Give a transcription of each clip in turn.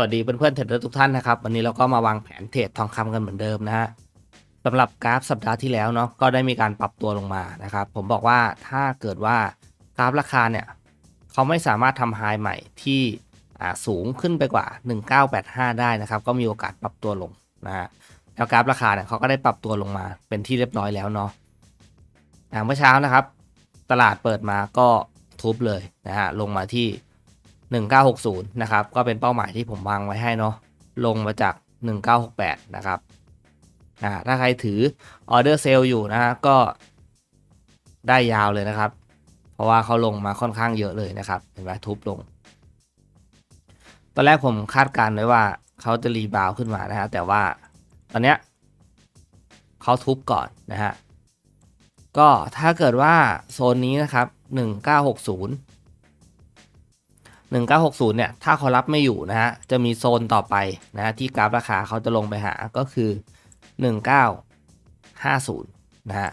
วัสดีเพื่อนๆเทรดเดอร์ทุกท่านนะครับ วันนี้เราก็มาวางแผนเทรดทองคำกันเหมือนเดิมนะฮะสำหรับกราฟสัปดาห์ที่แล้วเนาะก็ได้มีการปรับตัวลงมานะครับ ผมบอกว่าถ้าเกิดว่ากราฟราคาเนี่ยเขาไม่สามารถทำไฮใหม่ที่อ่าสูงขึ้นไปกว่า 1985 ได้นะครับ ก็มีโอกาสปรับตัวลงนะฮะแล้วกราฟราคาเนี่ยเขาก็ได้ปรับตัวลงมาเป็นที่เรียบร้อยแล้วเนาะเมื่อเช้านะครับ ตลาดเปิดมาก็ทุบเลยนะฮะลงมาที่ 1960 นะครับ ก็เป็นเป้าหมายที่ผมวางไว้ให้เนาะลงมาจาก 1968 นะครับอ่าถ้าใครถือออเดอร์เซลอยู่นะฮะก็ได้ยาวเลยนะครับ เพราะว่าเขาลงมาค่อนข้างเยอะเลยนะครับ เห็นไหมทุบลง ตอนแรกผมคาดการณ์ไว้ว่าเขาจะรีบาวขึ้นมานะฮะแต่ว่าตอนเนี้ยเขาทุบก่อนนะฮะก็ถ้าเกิดว่าโซนนี้นะครับ 1960 1960เนี่ยถ้าเขารับไม่อยู่นะฮะจะมีโซนต่อไปนะฮะที่กราฟราคาเขาจะลงไปหาก็คือ 1950นะฮะ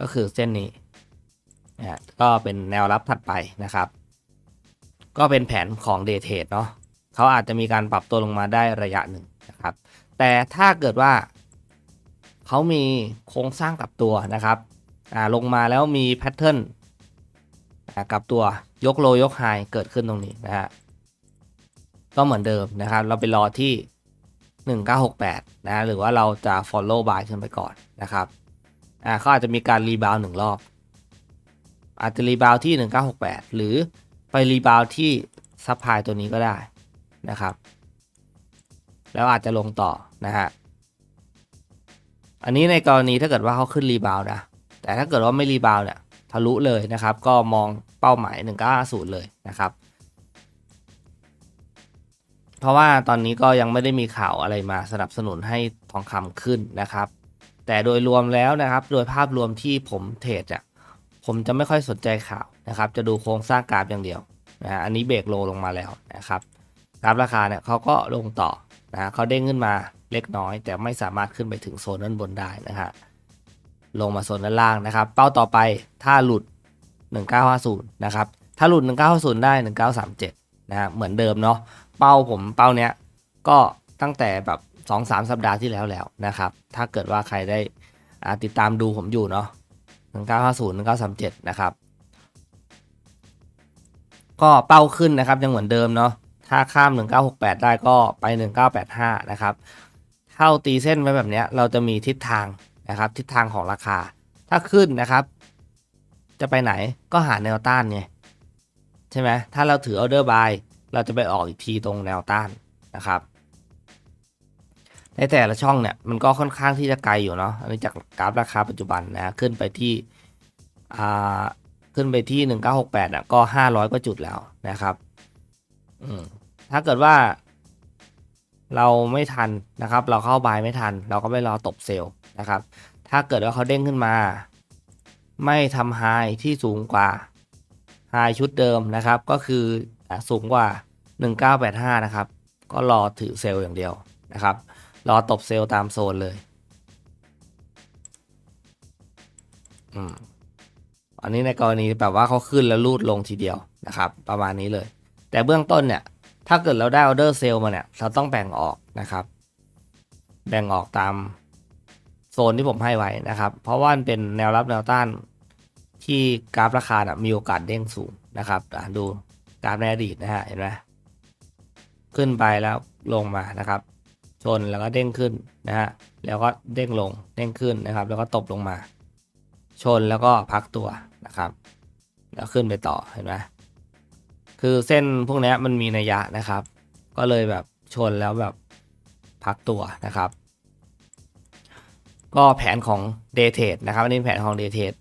ก็คือเส้นนี้นะก็เป็นแนวรับถัดไปนะครับ ก็เป็นแผนของ Day Trade เนาะเขาอาจจะมีการปรับตัวลงมาได้ระยะหนึ่งนะครับ แต่ถ้าเกิดว่าเขามีโครงสร้างกลับตัวนะครับอ่าลงมาแล้วมีแพทเทิร์น กับตัวยกโลยกไฮเกิดขึ้นตรงนี้นะฮะก็เหมือนเดิมนะครับ เราไปรอที่ 1968 นะหรือว่าเราจะ follow buy ขึ้นไปก่อนนะครับอ่าเขาอาจจะมีการรีบาวหนึ่งรอบ อาจจะรีบาวที่ 1968 หรือไปรีบาวที่ซับไพตัวนี้ก็ได้นะครับ แล้วอาจจะลงต่อนะฮะอันนี้ในกรณีถ้าเกิดว่าเขาขึ้นรีบาวนะแต่ถ้าเกิดว่าไม่รีบาวเนี่ย ทะลุเลยนะครับ ก็มองเป้าหมาย 1950 เลยนะครับ เพราะว่าตอนนี้ก็ยังไม่ได้มีข่าวอะไรมาสนับสนุนให้ทองคำขึ้นนะครับ แต่โดยรวมแล้วนะครับ โดยภาพรวมที่ผมเทรดอะผมจะไม่ค่อยสนใจข่าวนะครับ จะดูโครงสร้างกราฟอย่างเดียวนะฮะอันนี้เบรกโลลงมาแล้วนะครับกราฟราคาเนี่ยเขาก็ลงต่อนะเขาเด้งขึ้นมาเล็กน้อย แต่ไม่สามารถขึ้นไปถึงโซนด้านบนได้นะฮะ ลงมาโซนด้านล่างนะครับ เป้าต่อไปถ้าหลุด 1950 นะครับ ถ้าหลุด 1950 ได้ 1937 นะฮะเหมือนเดิมเนาะเป้าผมเป้าเนี้ยก็ตั้งแต่แบบ2-3 สัปดาห์ที่แล้วแล้วนะครับ ถ้าเกิดว่าใครได้ติดตามดูผมอยู่เนาะ1950 1937 นะครับ ก็เป้าขึ้นนะครับยังเหมือนเดิมเนาะถ้าข้าม 1968 ได้ก็ไป 1985 นะครับ เท่าตีเส้นไว้แบบนี้เราจะมีทิศทาง นะครับทิศทางของราคา ถ้าขึ้นนะครับ จะไปไหนก็หาแนวต้านไงใช่ไหมถ้าเราถือออเดอร์บายเราจะไปออกอีกทีตรงแนวต้านนะครับ ในแต่ละช่องเนี่ยมันก็ค่อนข้างที่จะไกลอยู่เนาะอันนี้จากกราฟราคาปัจจุบันนะขึ้นไปที่อ่าขึ้นไปที่ 1968อะก็ 500กว่าจุดแล้วนะครับถ้าเกิดว่า เราไม่ทันนะครับ เราเข้าบายไม่ทัน เราก็ไปรอตบเซลล์นะครับ ถ้าเกิดว่าเขาเด้งขึ้นมา ไม่ทำไฮที่สูงกว่าไฮชุดเดิมนะครับ ก็คือสูงกว่า 1985 นะครับ ก็รอถือเซลล์อย่างเดียวนะครับ รอตบเซลล์ตามโซนเลยอันนี้ในกรณีแบบว่าเขาขึ้นแล้วรูดลงทีเดียวนะครับ ประมาณนี้เลย แต่เบื้องต้นเนี่ย ถ้าเกิดเราได้ออเดอร์เซลล์มาเนี่ย เราต้องแบ่งออกนะครับ แบ่งออกตามโซนที่ผมให้ไว้นะครับ เพราะว่ามันเป็นแนวรับแนวต้านที่กราฟราคานะมีโอกาสเด้งสูงนะครับดูกราฟในอดีตนะฮะเห็นไหมขึ้นไปแล้วลงมานะครับ ชนแล้วก็เด้งขึ้นนะฮะแล้วก็เด้งลงเด้งขึ้นนะครับ แล้วก็ตบลงมา ชนแล้วก็พักตัวนะครับ แล้วขึ้นไปต่อเห็นไหม คือเส้นพวกนี้มันมีนัยยะนะครับ ก็เลยแบบชนแล้วแบบพักตัวนะครับ ก็แผนของ Day Trade นะครับอันนี้แผนของ Day Trade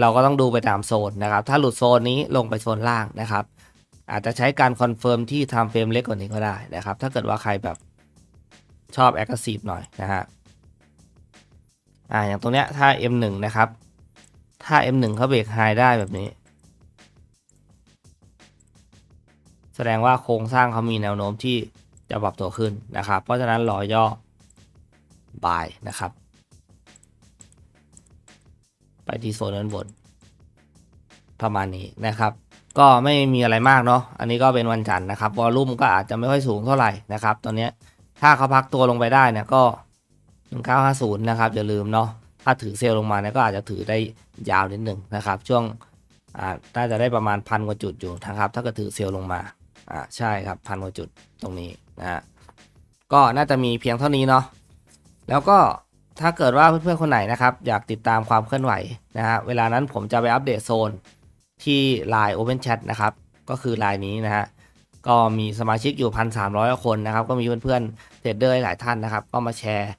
เราก็ต้องดูไปตามโซนนะครับ ถ้าหลุดโซนนี้ลงไปโซนล่างนะครับ อาจจะใช้การคอนเฟิร์มที่ทำเฟรมเล็กกว่านี้ก็ได้นะครับ ถ้าเกิดว่าใครแบบชอบ Aggressive หน่อยนะฮะอ่าอย่างตรงเนี้ยถ้า M1 นะครับ ถ้า M1 เขาเบรกไฮได้แบบนี้ แสดงว่าโครงสร้างเขามีแนวโน้มที่จะปรับตัวขึ้นนะครับ เพราะฉะนั้นรอย่อบายนะครับ ไปที่โซนด้านบนประมาณนี้นะครับ ก็ไม่มีอะไรมากเนาะอันนี้ก็เป็นวันจันทร์นะครับวอลลุ่มก็อาจจะไม่ค่อยสูงเท่าไหร่นะครับ ตอนนี้ถ้าเขาพักตัวลงไปได้เนี่ยก็ 1950 นะครับ อย่าลืมเนาะถ้าถือเซลล์ลงมาเนี่ยก็อาจจะถือได้ยาวนิดหนึ่งนะครับ ช่วงอาน่าจะได้ประมาณพันกว่าจุดอยู่นะครับ ถ้าเกิดถือเซลล์ลงมา อ่าใช่ครับพันกว่าจุดตรงนี้นะฮะก็น่าจะมีเพียงเท่านี้เนาะแล้วก็ถ้าเกิดว่าเพื่อนๆคนไหนนะครับ อยากติดตามความเคลื่อนไหวนะฮะเวลานั้นผมจะไปอัปเดตโซนที่ Line Open Chat นะครับ ก็คือ Line นี้นะฮะก็มีสมาชิกอยู่ 1,300 คนนะครับ ก็มีเพื่อนๆเทรดเดอร์หลายท่านนะครับ ก็มาแชร์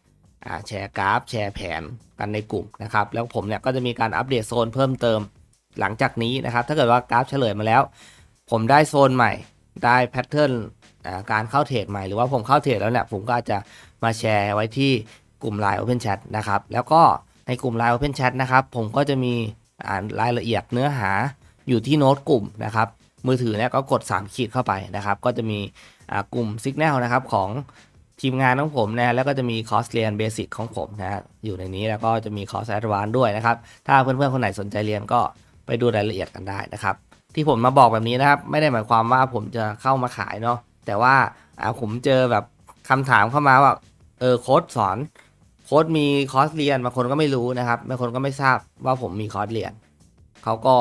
อ่าแชร์กราฟ แชร์แผนกันในกลุ่มนะครับ แล้วผมเนี่ยก็จะมีการอัปเดตโซนเพิ่มเติมหลังจากนี้นะครับ ถ้าเกิดว่ากราฟเฉลยมาแล้ว ผมได้โซนใหม่ ได้แพทเทิร์นการเข้าเทรดใหม่หรือว่าผมเข้าเทรดแล้วเนี่ยผมก็จจะมาแชร์ไว้ที่กลุ่ม Line Open Chat นะครับ แล้วก็ในกลุ่ม Line Open Chat นะครับ ผมก็จะมีรายละเอียดเนื้อหาอยู่ที่โน้ตกลุ่มนะครับมือถือเนี่ยก็กด 3 ขีดเข้าไปนะครับ ก็จะมีกลุ่ม Signal นะครับของทีมงานของผมนะแล้วก็จะมีคอร์สเรียนเบสิกของผมนะฮะอยู่ในนี้แล้วก็จะมีคอร์สแอดวานด้วยนะครับ ถ้าเพื่อนๆ คนไหนสนใจเรียนก็ไปดูรายละเอียดกันได้นะครับ ที่ผมมาบอกแบบนี้นะครับ ไม่ได้หมายความว่าผมจะเข้ามาขายเนาะแต่ว่าอ่าผมเจอแบบคำถามเข้ามาว่าเออโค้ดสอนโค้ดมีคอร์สเรียนบางคนก็ไม่รู้นะครับบางคนก็ไม่ทราบว่าผมมีคอร์สเรียนเขาก็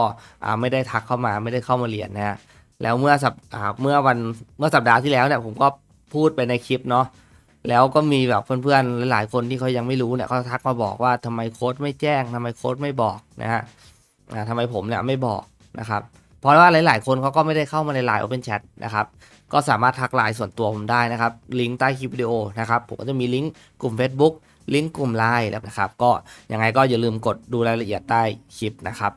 อ่าไม่ได้ทักเข้ามาไม่ได้เข้ามาเรียนนะฮะแล้วเมื่อสัปอ่าเมื่อวันเมื่อสัปดาห์ที่แล้วเนี่ยผมก็พูดไปในคลิปเนาะแล้วก็มีแบบเพื่อนๆหลายๆคนที่เขายังไม่รู้เนี่ยเขาทักมาบอกว่าทำไมโค้ดไม่แจ้งทำไมโค้ดไม่บอกนะฮะอ่าทำไมผมเนี่ยไม่บอกนะครับ เพราะว่าหลาย ๆ คนเขาก็ไม่ได้เข้ามาในไลน์ Open Chat นะครับ ก็สามารถทักไลน์ส่วนตัวผมได้นะครับ ลิงก์ใต้คลิปวิดีโอนะครับ ผมก็จะมีลิงก์กลุ่ม Facebook ลิงก์กลุ่มไลน์แล้วนะครับ ก็ยังไงก็อย่าลืมกดดูรายละเอียดใต้คลิปนะครับ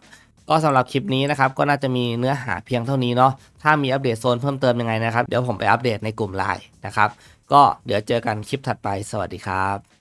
ก็สำหรับคลิปนี้นะครับ ก็น่าจะมีเนื้อหาเพียงเท่านี้เนาะ ถ้ามีอัปเดตโซนเพิ่มเติมยังไงนะครับ เดี๋ยวผมไปอัปเดตในกลุ่มไลน์นะครับ ก็เดี๋ยวเจอกันคลิปถัดไป สวัสดีครับ